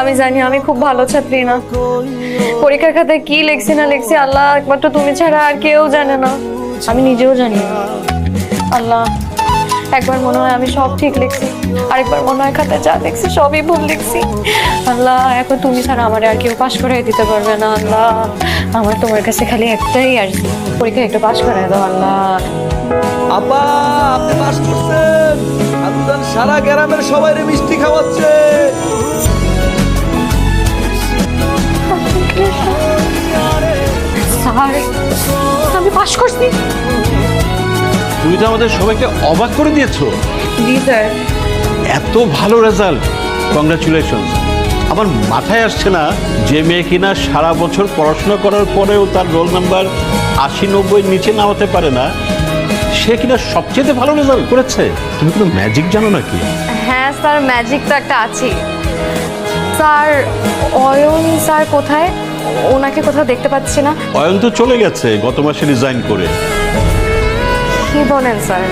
আমি জানি, আমি খুব ভালো ছাত্রী না। পরীক্ষার খাতায় কি লিখছি না লিখছি, আল্লাহ একমাত্র তুমি ছাড়া আর কেউ জানে না। আমি নিজেও জানি না। আল্লাহ, একবার মনে হয় আমি সব ঠিক লিখছি, আরেকবার মনে হয় খাতায় যা লিখছি সবই ভুল লিখছি। আল্লাহ, এখন তুমি ছাড়া আমার আর কেউ পাশ করাই দিতে পারবে না, আল্লাহ। আমার তোমার কাছে খালি একটাই আর পরীক্ষা একটু পাশ করাই দাও, আল্লাহ। আপা, আপনি পাস করছেন। সারা গ্রামের সবাই মিষ্টি খাওয়াচ্ছে। আমি পাশ করছি? তুমি তো আমাদের সবাইকে অবাক করে দিয়েছ। জি স্যার। এত ভালো রেজাল্ট কংগ্রাচুলেশন আমার মাথায় আসছে না যে মেয়ে কিনা সারা বছর পড়াশোনা করার পরেও তার রোল নাম্বার আশি নব্বই নিচে নামাতে পারে না। সে কিনা সবচেয়ে ভালো রেজাল্ট করেছে। তুমি কোনো ম্যাজিক জানো নাকি? হ্যাঁ স্যার ম্যাজিক তো একটা আছে স্যার অয়ন স্যার কোথায়? ওনাকে কোথাও দেখতে পাচ্ছি না। অয়ন তো চলে গেছে গত মাসে রিজাইন করে। কি বলেন স্যার?